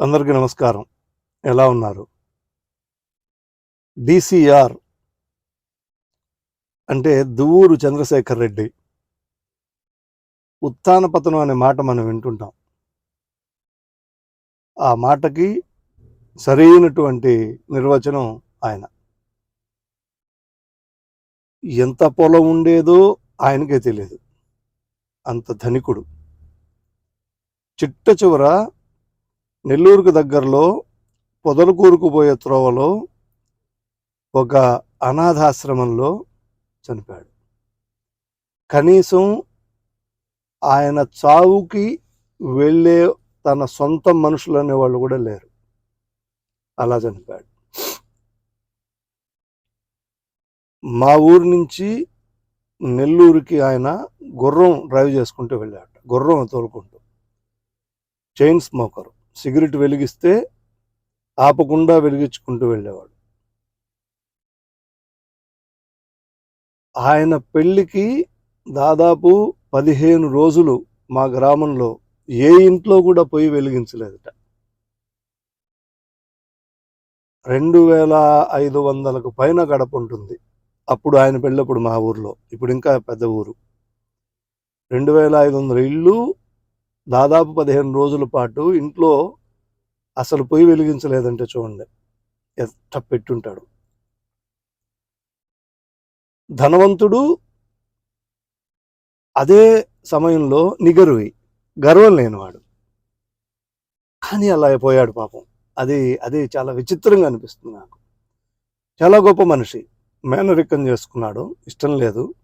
అందరికీ నమస్కారం. ఎలా ఉన్నారు? డిసిఆర్ అంటే దువ్వూరు చంద్రశేఖర్ రెడ్డి. ఉత్థాన పతనం అనే మాట మనం వింటుంటాం. ఆ మాటకి సరైనటువంటి నిర్వచనం ఆయన. ఎంత పొలం ఉండేదో ఆయనకే తెలియదు అంత ధనికుడు. చిట్ట చివర నెల్లూరుకు దగ్గరలో పొదలకూరుకు పోయే త్రోవలో ఒక అనాథాశ్రమంలో చనిపోయాడు. కనీసం ఆయన చావుకి వెళ్ళే తన సొంత మనుషులు అనేవాళ్ళు కూడా లేరు. అలా చనిపోయాడు. మా ఊరు నుంచి నెల్లూరుకి ఆయన గుర్రం డ్రైవ్ చేసుకుంటూ వెళ్ళాడు. గుర్రం తోలుకుంటూ. Chain smoker. సిగరెట్ వెలిగిస్తే ఆపకుండా వెలిగించుకుంటూ వెళ్ళేవాడు. ఆయన పెళ్ళికి దాదాపు పదిహేను రోజులు మా గ్రామంలో ఏ ఇంట్లో కూడా పొయ్యి వెలిగించలేదట. రెండు వేల ఐదు వందలకు పైన గడప ఉంటుంది. అప్పుడు ఆయన పెళ్ళప్పుడు మా ఊర్లో. ఇప్పుడు ఇంకా పెద్ద ఊరు. రెండు వేల ఐదు వందల ఇళ్ళు దాదాపు పదిహేను రోజుల పాటు ఇంట్లో అసలు పొయ్యి వెలిగించలేదంటే చూడండి. ఎంత పెట్టుంటాడు. ధనవంతుడు అదే సమయంలో నిగరువి గర్వం లేనివాడు. కానీ అలా అయిపోయాడు పాపం. అది అది చాలా విచిత్రంగా అనిపిస్తుంది నాకు. చాలా గొప్ప మనిషి. మేనరికం చేసుకున్నాడు. ఇష్టం లేదు.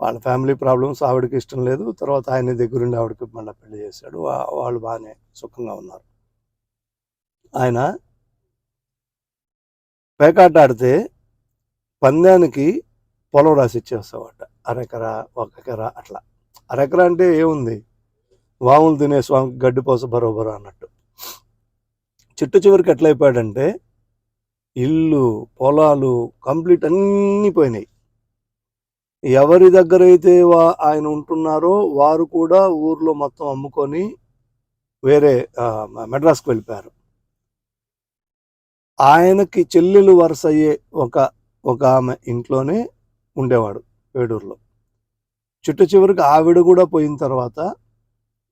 వాళ్ళ ఫ్యామిలీ ప్రాబ్లమ్స్ ఆవిడకి ఇష్టం లేదు. తర్వాత ఆయన దగ్గరుండి ఆవిడకి మళ్ళీ పెళ్ళి చేశాడు. వాళ్ళు బాగానే సుఖంగా ఉన్నారు. ఆయన పేకాట ఆడితే పందానికి పొలం రాసి ఇచ్చేస్తావాట అరెకరా ఒక ఎకరా అట్లా. అరెకరా అంటే ఏముంది? వాములు తినే స్వామికి గడ్డి పోస అన్నట్టు. చిట్టు చివరికి ఎట్లయిపోయాడంటే ఇల్లు పొలాలు కంప్లీట్ అన్నీ పోయినాయి. ఎవరి దగ్గర అయితే వా- ఆయన ఉంటున్నారో వారు కూడా ఊర్లో మొత్తం అమ్ముకొని వేరే మెడ్రాస్కు మెడ్రాస్కి వెళ్ళిపోయారు. ఆయనకి చెల్లెలు వరుస అయ్యే ఒక ఒక ఆమె ఇంట్లోనే ఉండేవాడు వేడూరులో చుట్టు చివరికి ఆవిడ కూడా పోయిన తర్వాత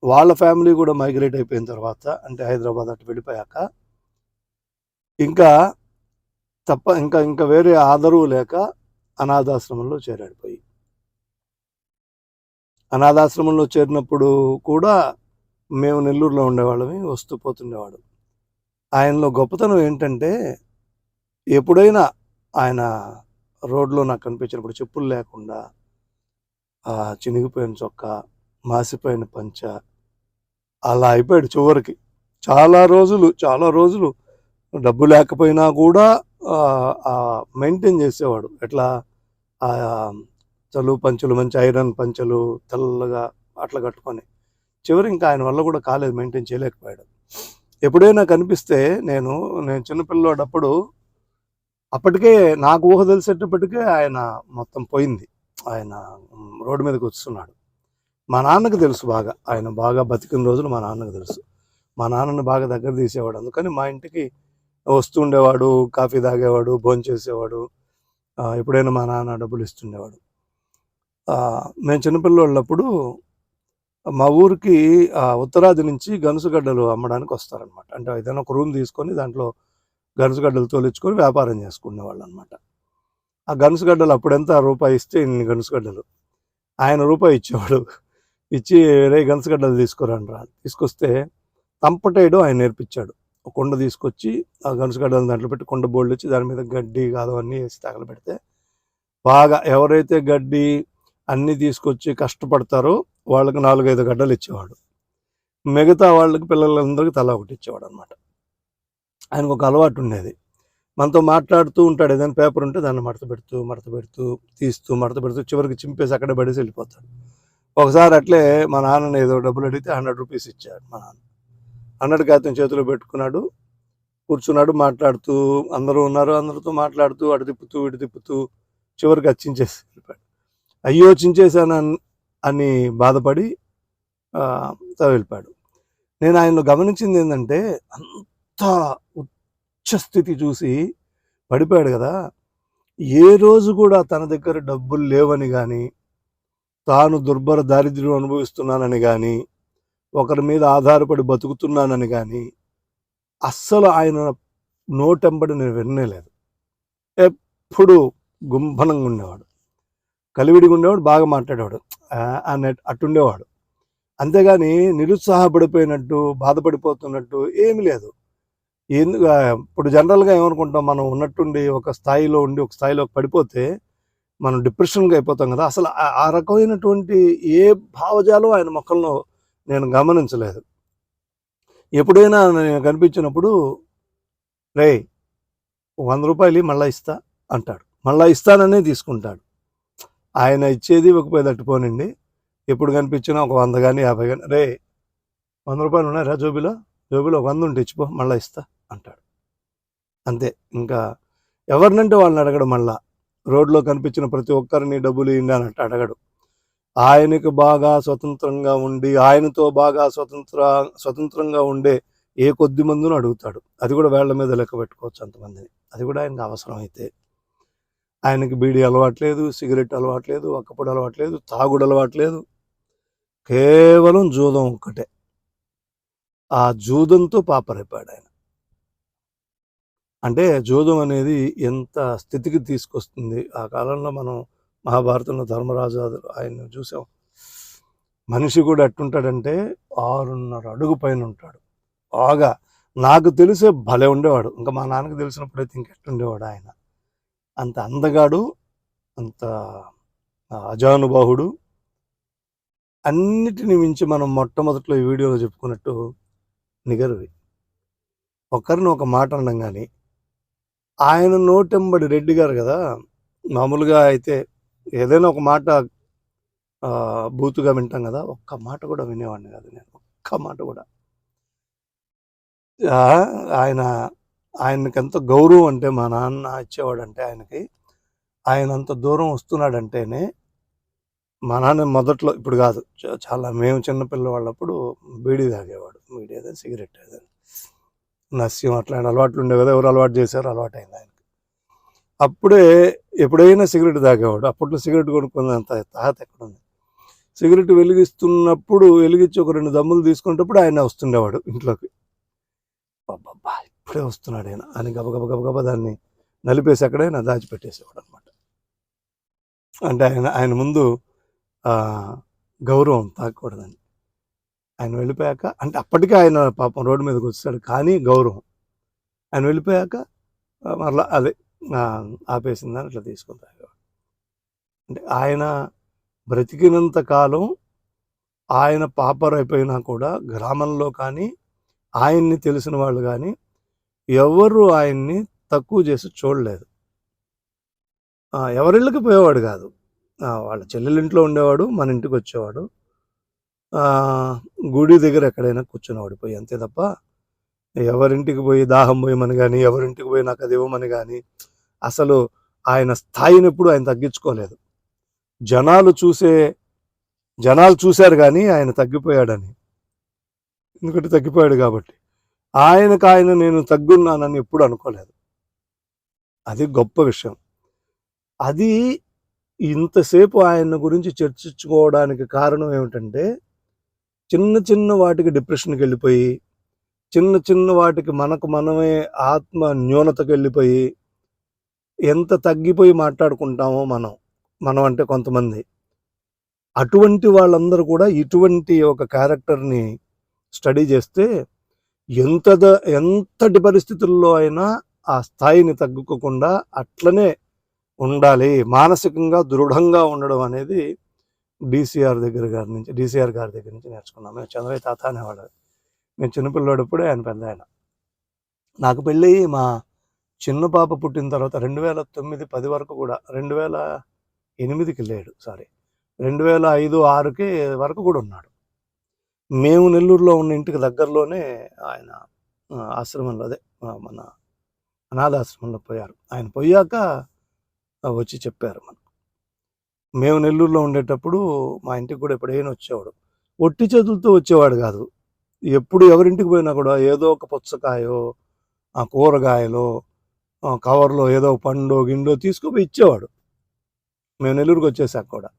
వాళ్ళ ఫ్యామిలీ కూడా మైగ్రేట్ అయిపోయిన తర్వాత అంటే హైదరాబాద్ అటు వెళ్ళిపోయాక ఇంకా తప్ప ఇంకా ఇంకా వేరే ఆదరవు లేక అనాథాశ్రమంలో చేరాడు పోయి. అనాథాశ్రమంలో చేరినప్పుడు కూడా మేము నెల్లూరులో ఉండేవాళ్ళమి వస్తూ పోతుండేవాడు ఆయనలో గొప్పతనం ఏంటంటే ఎప్పుడైనా ఆయన రోడ్లో నాకు కనిపించినప్పుడు చెప్పులు లేకుండా చినిగిపోయిన చొక్కా మాసిపోయిన పంచ అలా అయిపోయాడు చివరికి. చాలా రోజులు చాలా రోజులు డబ్బు లేకపోయినా కూడా మెయింటైన్ చేసేవాడు. ఎట్లా? చలువు పంచులు మంచి ఐరన్ పంచలు తెల్లగా అట్లా కట్టుకొని. చివరి ఇంకా ఆయన వల్ల కూడా కాలేదు మెయింటైన్ చేయలేకపోయాడు. ఎప్పుడైనా కనిపిస్తే నేను నేను చిన్నపిల్లడప్పుడు అప్పటికే నాకు ఊహ తెలిసేటప్పటికే ఆయన మొత్తం పోయింది. ఆయన రోడ్డు మీదకి వస్తున్నాడు మా నాన్నకు తెలుసు బాగా. ఆయన బాగా బతికిన రోజులు మా నాన్నకు తెలుసు. మా నాన్నని బాగా దగ్గర తీసేవాడు. అందుకని మా ఇంటికి వస్తుండేవాడు కాఫీ తాగేవాడు భోంచేసేవాడు. ఎప్పుడైనా మా నాన్న డబ్బులు ఇస్తుండేవాడు. మేము చిన్నపిల్లవాళ్ళప్పుడు మా ఊరికి ఉత్తరాది నుంచి గనుసుగడ్డలు అమ్మడానికి వస్తారనమాట అంటే ఏదైనా ఒక రూమ్ తీసుకొని దాంట్లో గనుసుగడ్డలు తోలించుకొని వ్యాపారం చేసుకునేవాళ్ళు అనమాట ఆ గనుసుగడ్డలు అప్పుడెంత రూపాయి ఇస్తే ఇన్ని గనుసుగడ్డలు. ఆయన రూపాయి ఇచ్చేవాడు. ఇచ్చి రే గనుసుగడ్డలు తీసుకురండి రా తీసుకొస్తే తంపటేయడం ఆయన నేర్పించాడు. కుండ తీసుకొచ్చి ఆ గనుసుగడ్డలు దాంట్లో పెట్టి కుండ బోల్డ్ వచ్చి దాని మీద గడ్డి కాదు అన్నీ వేసి తగలబెడితే బాగా ఎవరైతే గడ్డి అన్నీ తీసుకొచ్చి కష్టపడతారో వాళ్ళకి నాలుగైదు గడ్డలు ఇచ్చేవాడు. మిగతా వాళ్ళకి పిల్లలందరికీ తల ఒకటి ఇచ్చేవాడు అనమాట ఆయనకు ఒక అలవాటు ఉండేది. మనతో మాట్లాడుతూ ఉంటాడు. ఏదైనా పేపర్ ఉంటే దాన్ని మడత పెడుతూ మడత పెడుతూ తీస్తూ మడత పెడుతూ చివరికి చింపేసి అక్కడే పడేసి వెళ్ళిపోతాడు. ఒకసారి అట్లే మా నాన్న ఏదో డబ్బులు అడిగితే హండ్రెడ్ రూపీస్ ఇచ్చాడు మా నాన్న. అన్నడికి అతని చేతిలో పెట్టుకున్నాడు కూర్చున్నాడు మాట్లాడుతూ అందరూ ఉన్నారు అందరితో మాట్లాడుతూ అటు తిప్పుతూ ఇటు తిప్పుతూ చివరికి అచ్చించేసి వెళ్ళిపోయాడు అయ్యో చించేశాను అని బాధపడి వెళ్ళిపోయాడు నేను ఆయనలో గమనించింది ఏంటంటే అంత ఉచ్చస్థితి చూసి పడిపోయాడు కదా. ఏ రోజు కూడా తన దగ్గర డబ్బులు లేవని కానీ తాను దుర్భర దారిద్ర్యం అనుభవిస్తున్నానని కానీ ఒకరి మీద ఆధారపడి బతుకుతున్నానని కానీ అస్సలు ఆయన నోటెంబడి నేను వినలేదు. ఎప్పుడు గుంభనంగా ఉండేవాడు. కలివిడిగా ఉండేవాడు బాగా మాట్లాడేవాడు ఆ, అట్టుండేవాడు అంతేగాని నిరుత్సాహపడిపోయినట్టు బాధపడిపోతున్నట్టు ఏమీ లేదు. ఎందుకు ఇప్పుడు జనరల్గా ఏమనుకుంటాం మనం ఉన్నట్టుండి ఒక స్థాయిలో ఉండి ఒక స్థాయిలో పడిపోతే మనం డిప్రెషన్గా అయిపోతాం కదా. అసలు ఆ- ఆ రకమైనటువంటి ఏ భావజాలం ఆయన మొక్కల్లో నేను గమనించలేదు. ఎప్పుడైనా నేను కనిపించినప్పుడు రే వంద రూపాయలు మళ్ళీ ఇస్తా అంటాడు. మళ్ళీ ఇస్తాననే తీసుకుంటాడు. ఆయన ఇచ్చేది ఒక పది తట్టుపోనండి ఎప్పుడు కనిపించినా ఒక వంద కానీ యాభై కానీ రే వంద రూపాయలు ఉన్నాయా జోబిలో. జోబిలో ఒక వంద ఉంటే ఇచ్చిపో మళ్ళీ ఇస్తా అంటాడు. అంతే. ఇంకా ఎవరినంటే వాళ్ళని అడగడు మళ్ళా. రోడ్లో కనిపించిన ప్రతి ఒక్కరిని డబ్బులు ఇండి అని అడగడు. ఆయనకు బాగా స్వతంత్రంగా ఉండి ఆయనతో బాగా స్వతంత్ర స్వతంత్రంగా ఉండే ఏ కొద్ది మందును అడుగుతాడు. అది కూడా వేళ్ళ మీద లెక్క పెట్టుకోవచ్చు అంతమందిని. అది కూడా ఆయనకు అవసరం అయితే. ఆయనకి బీడీ అలవాట్లేదు సిగరెట్ అలవాట్లేదు ఒక్కపొడి అలవాట్లేదు తాగుడు అలవాట్లేదు. కేవలం జూదం ఒక్కటే. ఆ జూదంతో పాపరైపాడు ఆయన. అంటే జూదం అనేది ఎంత స్థితికి తీసుకొస్తుంది? ఆ కాలంలో మనం మహాభారతంలో ధర్మరాజు ఆయన్ని చూసాం. మనిషి కూడా ఎట్టుంటాడంటే ఆరున్నర అడుగు పైన ఉంటాడు. బాగా నాకు తెలిసే భలే ఉండేవాడు. ఇంకా మా నాన్నకు తెలిసినప్పుడైతే ఇంకెట్టుండేవాడు ఆయన. అంత అందగాడు అంత అజానుబాహుడు. అన్నిటిని మించి మనం మొట్టమొదట్లో ఈ వీడియోలో చెప్పుకున్నట్టు నిగరువి. ఒకరిని ఒక మాట అనడం కానీ ఆయన నోటెంబడి రెడ్డి గారు కదా మామూలుగా అయితే ఏదైనా ఒక మాట బూతుగా వింటాం కదా ఒక్క మాట కూడా వినేవాడిని కాదు నేను. ఒక్క మాట కూడా. ఆయన ఆయనకి ఎంత గౌరవం అంటే మా నాన్న ఇచ్చేవాడంటే ఆయనకి ఆయన అంత దూరం వస్తున్నాడంటేనే మా నాన్న మొదట్లో ఇప్పుడు కాదు చాలా మేము చిన్నపిల్లవాళ్ళప్పుడు బీడీ తాగేవాడు బీడీ అదే సిగరెట్ అదే నస్యం అట్లాంటి అలవాట్లు ఉండేవి కదా ఎవరు అలవాటు చేశారు అలవాటు అయింది ఆయన అప్పుడే ఎప్పుడైనా సిగరెట్ తాగేవాడు. అప్పట్లో సిగరెట్ కొనుక్కున్నంత తాత ఎక్కడుంది? సిగరెట్ వెలిగిస్తున్నప్పుడు వెలిగించి ఒక రెండు దమ్ములు తీసుకునేటప్పుడు ఆయన వస్తుండేవాడు ఇంట్లోకి. అబ్బబ్బా ఇప్పుడే వస్తున్నాడు ఆయన అని గబగబ గబగబ దాన్ని నలిపేసి అక్కడైనా దాచిపెట్టేసేవాడు అనమాట అంటే ఆయన ఆయన ముందు గౌరవం తాకూడదని. ఆయన వెళ్ళిపోయాక అంటే అప్పటికే ఆయన పాపం రోడ్డు మీదకి వచ్చాడు కానీ గౌరవం. ఆయన వెళ్ళిపోయాక మరలా అదే ఆపేసిందని అట్లా తీసుకుంటారు అంటే ఆయన బ్రతికినంత కాలం ఆయన పాపర్ అయిపోయినా కూడా గ్రామంలో కానీ ఆయన్ని తెలిసిన వాళ్ళు కానీ ఎవరు ఆయన్ని తక్కువ చేసి చూడలేదు. ఎవరిళ్ళకి పోయేవాడు కాదు. వాళ్ళ చెల్లెలింట్లో ఉండేవాడు మన ఇంటికి వచ్చేవాడు. గుడి దగ్గర ఎక్కడైనా కూర్చునేవాడు పోయి అంతే తప్ప ఎవరింటికి పోయి దాహం పోయమని కానీ ఎవరింటికి పోయి నాకు అది ఇవ్వమని కానీ అసలు ఆయన స్థాయిని ఎప్పుడు ఆయన తగ్గించుకోలేదు. జనాలు చూసే జనాలు చూశారు కానీ ఆయన తగ్గిపోయాడని. ఎందుకంటే తగ్గిపోయాడు కాబట్టి. ఆయనకు ఆయన నేను తగ్గున్నానని ఎప్పుడు అనుకోలేదు. అది గొప్ప విషయం. అది ఇంతసేపు ఆయన గురించి చర్చించుకోవడానికి కారణం ఏమిటంటే చిన్న చిన్న వాటికి డిప్రెషన్కి వెళ్ళిపోయి చిన్న చిన్న వాటికి మనకు మనమే ఆత్మ న్యూనతకు వెళ్ళిపోయి ఎంత తగ్గిపోయి మాట్లాడుకుంటామో మనం మనం అంటే కొంతమంది. అటువంటి వాళ్ళందరూ కూడా ఇటువంటి ఒక క్యారెక్టర్ని స్టడీ చేస్తే ఎంత ఎంతటి పరిస్థితుల్లో అయినా ఆ స్థాయిని తగ్గుకోకుండా అట్లనే ఉండాలి. మానసికంగా దృఢంగా ఉండడం అనేది డిసిఆర్ దగ్గర గారి నుంచి డిసిఆర్ గారి దగ్గర నుంచి నేర్చుకున్నాం. మేము చంద్రయ్య తాత అనేవాడు నేను చిన్నపిల్లాడప్పుడే ఆయన పెద్ద ఆయన నాకు పెళ్ళి మా చిన్న పాప పుట్టిన తర్వాత రెండు వేల తొమ్మిది పది వరకు కూడా రెండు వేల ఎనిమిదికి లేడు సారీ. రెండు వేల ఐదు ఆరుకి వరకు కూడా ఉన్నాడు. మేము నెల్లూరులో ఉన్న ఇంటికి దగ్గరలోనే ఆయన ఆశ్రమంలో అదే మన అనాథాశ్రమంలో పోయారు. ఆయన పోయాక వచ్చి చెప్పారు మనకు. మేము నెల్లూరులో ఉండేటప్పుడు మా ఇంటికి కూడా ఎప్పుడైనా వచ్చేవాడు. ఒట్టి చేతులతో వచ్చేవాడు కాదు. ఎప్పుడు ఎవరింటికి పోయినా కూడా ఏదో ఒక పుచ్చకాయో ఆ కూరగాయలో ఆ కవర్లో ఏదో ఒక పండు గిండో తీసుకుపోయి ఇచ్చేవాడు. మేము నెల్లూరుకి వచ్చేసాక కూడా.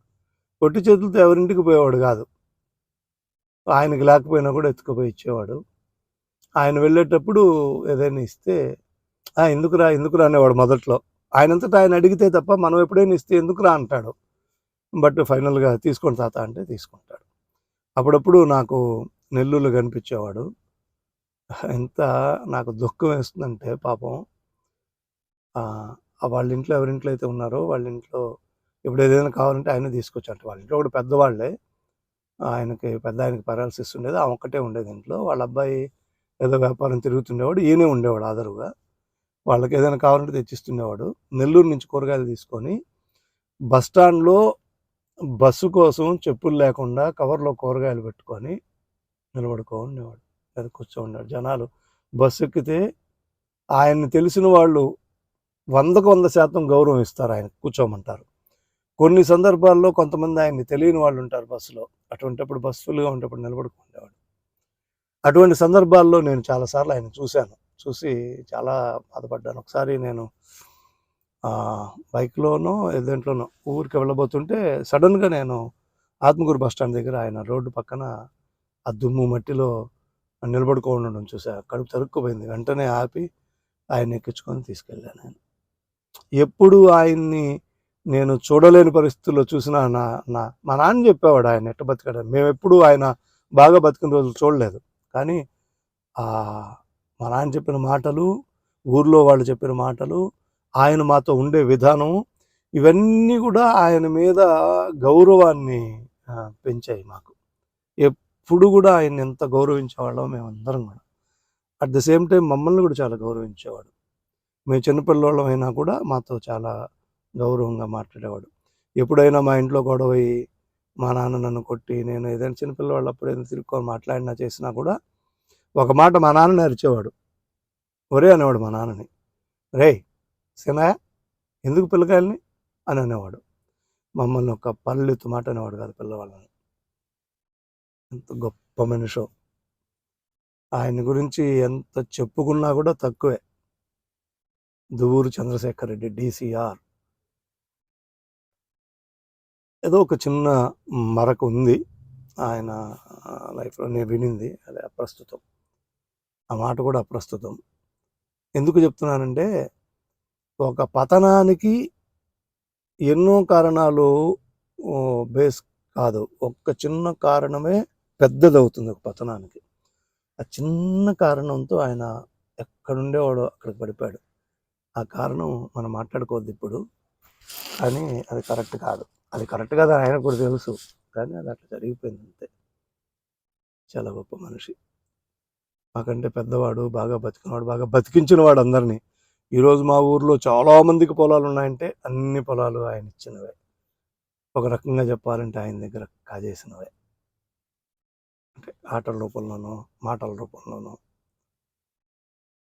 పొట్టి చేతులతో ఎవరింటికి పోయేవాడు కాదు. ఆయనకి లేకపోయినా కూడా ఎత్తుకుపోయి ఇచ్చేవాడు. ఆయన వెళ్ళేటప్పుడు ఏదైనా ఇస్తే "ఆ, ఎందుకురా ఎందుకురా అనేవాడు మొదట్లో. ఆయనంతటా ఆయన అడిగితే తప్ప మనం ఎప్పుడైనా ఇస్తే ఎందుకురా అంటాడు. బట్ ఫైనల్గా తీసుకొని తాత అంటే తీసుకుంటాడు. అప్పుడప్పుడు నాకు నెల్లూరులో కనిపించేవాడు. ఎంత నాకు దుఃఖం వేస్తుందంటే పాపం ఆ, వాళ్ళ ఇంట్లో ఎవరింట్లో అయితే ఉన్నారో వాళ్ళ ఇంట్లో ఇప్పుడు ఏదైనా కావాలంటే ఆయన తీసుకొచ్చారు వాళ్ళ ఇంట్లో ఒకటి పెద్దవాళ్ళే. ఆయనకి పెద్ద ఆయనకి పెరాలసిస్ ఉండేది. ఆ ఒక్కటే ఉండేది ఇంట్లో. వాళ్ళ అబ్బాయి ఏదో వ్యాపారం తిరుగుతుండేవాడు. ఈయనే ఉండేవాడు ఆదరుగా వాళ్ళకి ఏదైనా కావాలంటే తెచ్చిస్తుండేవాడు. నెల్లూరు నుంచి కూరగాయలు తీసుకొని బస్ స్టాండ్లో బస్సు కోసం చెప్పులు లేకుండా కవర్లో కూరగాయలు పెట్టుకొని నిలబడుకో ఉండేవాడు లేదా కూర్చో ఉండేవాడు జనాలు బస్సు ఎక్కితే ఆయన్ని తెలిసిన వాళ్ళు వందకు వంద శాతం గౌరవం ఇస్తారు ఆయన కూర్చోమంటారు. కొన్ని సందర్భాల్లో కొంతమంది ఆయన్ని తెలియని వాళ్ళు ఉంటారు బస్సులో. అటువంటిప్పుడు బస్సు ఫుల్గా ఉండేప్పుడు నిలబడుకుండేవాడు అటువంటి సందర్భాల్లో నేను చాలాసార్లు ఆయన చూశాను. చూసి చాలా బాధపడ్డాను. ఒకసారి నేను బైక్లోనో దేంట్లోనో ఊరికి వెళ్ళబోతుంటే సడన్గా నేను ఆత్మకూరు బస్ స్టాండ్ దగ్గర ఆయన రోడ్డు పక్కన ఆ దుమ్ము మట్టిలో నిలబడుకో ఉండడం చూసా కడుపు తరుక్కుపోయింది. వెంటనే ఆపి ఆయన ఎక్కించుకొని తీసుకెళ్ళాను నేను. ఎప్పుడు ఆయన్ని నేను చూడలేని పరిస్థితుల్లో చూసిన నా నా మా నాన్న చెప్పేవాడు ఆయన ఎట్ట బతికాడు మేము ఎప్పుడు ఆయన బాగా బతికిన రోజులు చూడలేదు. కానీ మా నాన్న చెప్పిన మాటలు ఊర్లో వాళ్ళు చెప్పిన మాటలు ఆయన మాతో ఉండే విధానం ఇవన్నీ కూడా ఆయన మీద గౌరవాన్ని పెంచాయి మాకు. ఎప్పుడు కూడా ఆయన ఎంత గౌరవించేవాళ్ళం మేమందరం కూడా. అట్ ద సేమ్ టైం మమ్మల్ని కూడా చాలా గౌరవించేవాడు. మేము చిన్నపిల్లవాళ్ళం అయినా కూడా మాతో చాలా గౌరవంగా మాట్లాడేవాడు. ఎప్పుడైనా మా ఇంట్లో గొడవ అయ్యి మా నాన్న నన్ను కొట్టి నేను ఏదైనా చిన్నపిల్లవాళ్ళు అప్పుడు ఏదైనా తిరుక్కొని మాట్లాడినా చేసినా కూడా ఒక మాట మా నాన్న అరిచేవాడు. ఒరే అనేవాడు మా నాన్నని. రే సినాయా ఎందుకు పిల్లకాయల్ని? అని అనేవాడు. మమ్మల్ని ఒక పల్లెత్తు మాట అనేవాడు కాదు పిల్లవాళ్ళని. ఎంత గొప్ప మనిషో. ఆయన గురించి ఎంత చెప్పుకున్నా కూడా తక్కువే. దువ్వూరు చంద్రశేఖర్ రెడ్డి డిసిఆర్. ఏదో ఒక చిన్న మరక ఉంది. ఆయన లైఫ్లో నేను వినింది. అది అప్రస్తుతం. ఆ మాట కూడా అప్రస్తుతం. ఎందుకు చెప్తున్నానంటే ఒక పతనానికి ఎన్నో కారణాలు బేస్ కాదు. ఒక్క చిన్న కారణమే పెద్దదవుతుంది ఒక పతనానికి. ఆ చిన్న కారణంతో ఆయన ఎక్కడుండేవాడో అక్కడికి పడిపోయాడు. ఆ కారణం మనం మాట్లాడుకోవద్దు ఇప్పుడు. కానీ అది కరెక్ట్ కాదు. అది కరెక్ట్ కాదు ఆయన కూడా తెలుసు. కానీ అది అట్లా జరిగిపోయింది అంతే. చాలా గొప్ప మనిషి. మాకంటే పెద్దవాడు బాగా బతికినవాడు బాగా బతికించిన వాడు అందరినీ. ఈరోజు మా ఊర్లో చాలా మందికి పొలాలు ఉన్నాయంటే అన్ని పొలాలు ఆయన ఇచ్చినవే. ఒక రకంగా చెప్పాలంటే ఆయన దగ్గర కాజేసినవే. అంటే ఆటల రూపంలోనో మాటల రూపంలోనో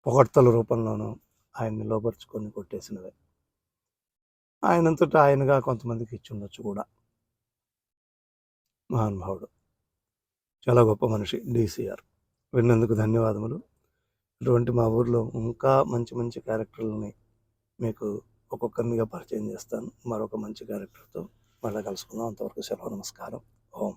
పొగడ్తల రూపంలోనో ఆయన్ని లోపరుచుకొని కొట్టేసినవే. ఆయనంతటా ఆయనగా కొంతమందికి ఇచ్చి ఉండొచ్చు కూడా. మహానుభావుడు. చాలా గొప్ప మనిషి డీసీఆర్. విన్నందుకు ధన్యవాదములు. ఇటువంటి మా ఊర్లో ఇంకా మంచి మంచి క్యారెక్టర్లని మీకు ఒక్కొక్కరినిగా పరిచయం చేస్తాను. మరొక మంచి క్యారెక్టర్తో మళ్ళీ కలుసుకుందాం. అంతవరకు సెలవు నమస్కారం. ఓం.